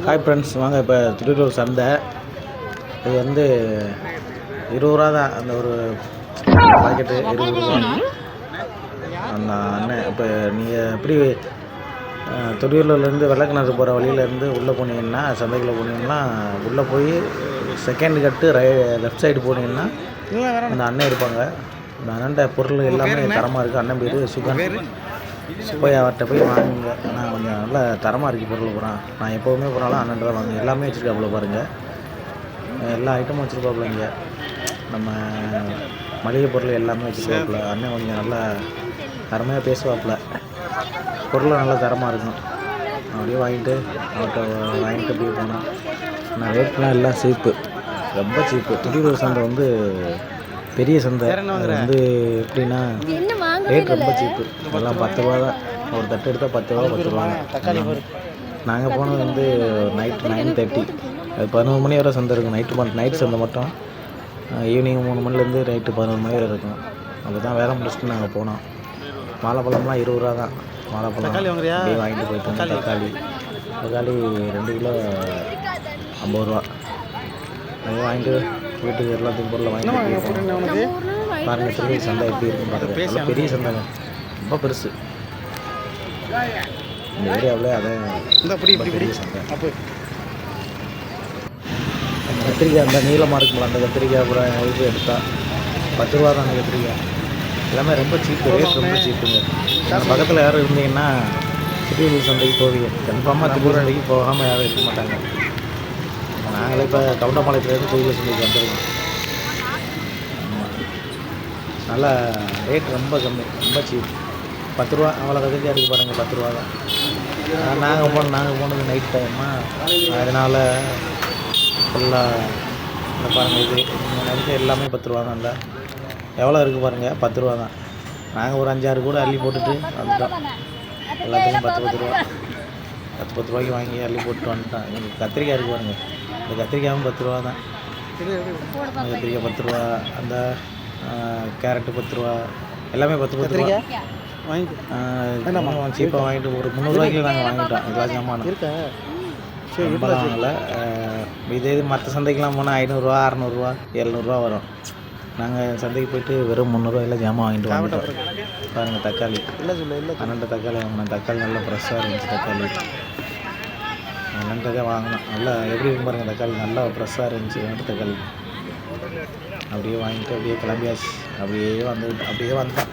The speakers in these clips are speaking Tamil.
ஹாய் ஃப்ரெண்ட்ஸ் வாங்க இப்போ திருவள்ளூர் சந்தை. இது வந்து இருபது ரூபா தான் அந்த ஒரு பாக்கெட்டு இருபது ரூபா. அந்த அண்ணன் இப்போ நீங்கள் எப்படி அஹ், திருவள்ளூர்லேருந்து வெள்ளக்கிணறு போகிற வழியிலேருந்து உள்ளே போனீங்கன்னா சந்தைக்குள்ளே போனீங்கன்னா உள்ளே போய் செகண்ட் கட்டு ரை லெஃப்ட் சைடு போனீங்கன்னா அந்த அண்ணன் இருப்பாங்க. அந்த அண்ணன்ட்ட பொருள் எல்லாமே தரமாக இருக்குது அண்ணன் பேர் சுகன். போய் அவர்கிட்ட போய் வாங்குங்க. நான் கொஞ்சம் நல்ல தரமாக இருக்குது பொருள் பூரா. நான் எப்போவுமே போனாலும் அண்ணன் தான் வாங்க எல்லாமே வச்சுருக்காப்புல பாருங்கள் எல்லா ஐட்டமும் வச்சுருப்பாப்புல இங்கே. நம்ம மளிகை பொருள் எல்லாமே வச்சுருக்காப்புல அண்ணன் கொஞ்சம் நல்லா தரமாக பேசுவாப்புல. பொருள் நல்லா தரமாக இருக்கும் அப்படியே வாங்கிட்டு அவர்கிட்ட வாங்கிட்டு அப்படியே போனோம் நான் ரேட்லாம் எல்லாம் சீப்பு. ரொம்ப சீப்பு. திருவள்ளூர் சந்தை வந்து பெரிய சந்தை. அது வந்து எப்படின்னா ரேட் ரொம்ப சீப்பு எல்லாம் பத்து ரூபா தான். ஒரு தட்டு எடுத்தால் பத்து ரூபா பத்து ரூபாங்க. நாங்கள் போனது வந்து நைட் நைன் தேர்ட்டி அது பதினோரு மணி வரை சந்தை இருக்கும். நைட்டு மட்டும் நைட் சந்தை மட்டும். ஈவினிங் மூணு மணிலேருந்து நைட்டு பதினோரு மணி வரை இருக்கும். அப்போ தான் வேலை முடிச்சுட்டு நாங்கள் போனோம். வாழைப்பழம்லாம் இருபது ரூபா தான். வாழைப்பழம் அப்படியே வாங்கிட்டு போயிட்டு வந்தோம். தக்காளி. தக்காளி ரெண்டு கிலோ ஐம்பது ரூபா. அதை வாங்கிட்டு வீட்டுக்கு எல்லாத்தையும் பொருளை வாங்கிட்டு அப்படியே போனோம் பாருங்க திருவள்ளூர் சந்தை எப்படி இருக்கும் பாருங்க. நல்ல பெரிய சந்தைங்க. ரொம்ப பெருசு. இந்த ஏரியாவில் அதை இந்த அப்படி இப்படி பெரிய சந்தை கத்திரிக்காய் அந்த நீளமாக இருக்கும்ல அந்த கத்திரிக்காய் அப்புறம் இது எடுத்தா பத்து ரூபா தான் அந்த கத்திரிக்காய். எல்லாமே ரொம்ப சீப்பு ரேட் ரொம்ப சீப்புங்க அந்த பக்கத்தில் யாரும் இருந்தீங்கன்னா திருவள்ளூர் சந்தைக்கு போவீங்க. கன்ஃபார்மாக திருவள்ளூர் சந்தைக்கு போகாமல் யாரும் இருக்க மாட்டாங்க. நாங்களே இப்போ கவுண்டம்பாளையத்துலேருந்து திருவள்ளூர் சந்தைக்கு வந்திருக்கோம் நல்லா ரேட் ரொம்ப கம்மி. ரொம்ப சீப் பத்து ரூபா அவ்வளோ கத்திரிக்காய் அடிக்க பாருங்கள் பத்து ரூபா தான். நாங்கள் போனோம் நாங்கள் போனது நைட் டைமாக அதனால் ஃபுல்லாக இந்த பாருங்கள் இது. நினைக்க எல்லாமே பத்து ரூபா தான் இல்லை. எவ்வளோ இருக்குது பாருங்கள் பத்து ரூபா தான். நாங்கள் ஒரு அஞ்சாறு கூட அள்ளி போட்டுட்டு வந்துட்டோம். எல்லாத்துக்கும் பத்து பத்து ரூபா. பத்து பத்து ரூபாய்க்கு வாங்கி அள்ளி போட்டு வந்துட்டோம். எங்களுக்கு கத்திரிக்காய் இருக்குது பாருங்கள் இந்த கத்திரிக்காயும் பத்து ரூபா தான். கத்திரிக்காய் பத்து ரூபா அந்த கேரட்டு பத்து ரூபா எல்லாமே பத்து பத்து ரூபா. வாங்கி சீப்பாக வாங்கிட்டு ஒரு முந்நூறுவாய்க்கு நாங்கள் வாங்கிட்டோம். எல்லா ஜாமானும் இருக்கா? ரொம்பலாம் வாங்கல. இதே இது மற்ற சந்தைக்கெலாம் போனால் ஐநூறுரூவா அறநூறுவா எழுநூறுவா வரும். நாங்கள் சந்தைக்கு போயிட்டு வெறும் முந்நூறுவாயில ஜாமான் வாங்கிட்டு வந்துட்டோம். பாருங்கள் தக்காளி. இல்லை சொல்ல இல்லை பன்னெண்டு தக்காளி வாங்கினேன் தக்காளி நல்லா ஃப்ரெஷ்ஷாக இருந்துச்சு தக்காளி. பன்னெண்டு தான் வாங்கினேன் நல்லா எப்படி இருக்கு பாருங்கள் தக்காளி நல்லா ஃப்ரெஷ்ஷாக இருந்துச்சு ரெண்டு தக்காளி அப்படியே வாங்கிட்டு அப்படியே கிளம்பியாச்சு அப்படியே வந்து அப்படியே வந்தோம்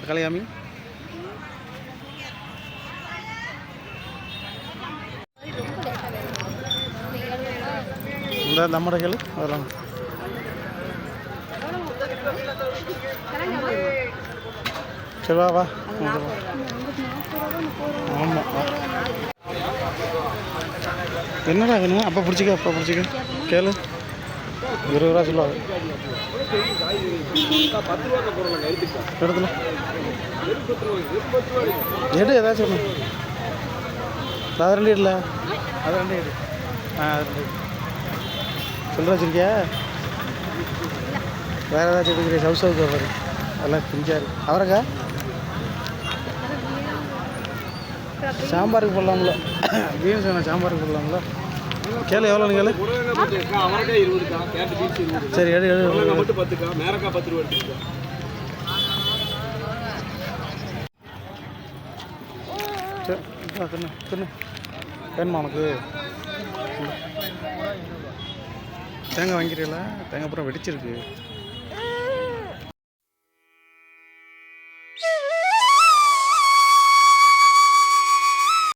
தக்காளி காமி இந்த நம்மட கேளு அதெல்லாம் ஆமாம் என்னடா வேணும் அப்போ பிடிச்சிக்க அப்போ பிடிச்சிக்க. கேளு. இருபது ரூபா சொல்லுவாங்க எடுத்துல எடு ஏதாச்சும் ஒன்று அது ரெண்டு இல்லை அது ரெண்டு ஆ அது ரெண்டு சொல்கிற வச்சுருக்கியா? வேறு ஏதாச்சும் எடுக்கிறீங்க சவு சவுக்கு பாரு அதெல்லாம் பிஞ்சாரு அவரக்கா? சாம்பாருக்கு போடலாம்ல. பீன்ஸ் வேணாம் சாம்பாருக்கு போடலாம்ல. கேளு எவ்வளோன்னு கேளு. சரி எடு எடு. பத்து ரூபா இந்தா தின்னு தின்னு. வேணுமா உனக்கு இந்தா. தேங்காய் வாங்கிறீங்களா தேங்காய் அப்புறம் வெடிச்சிருக்கு.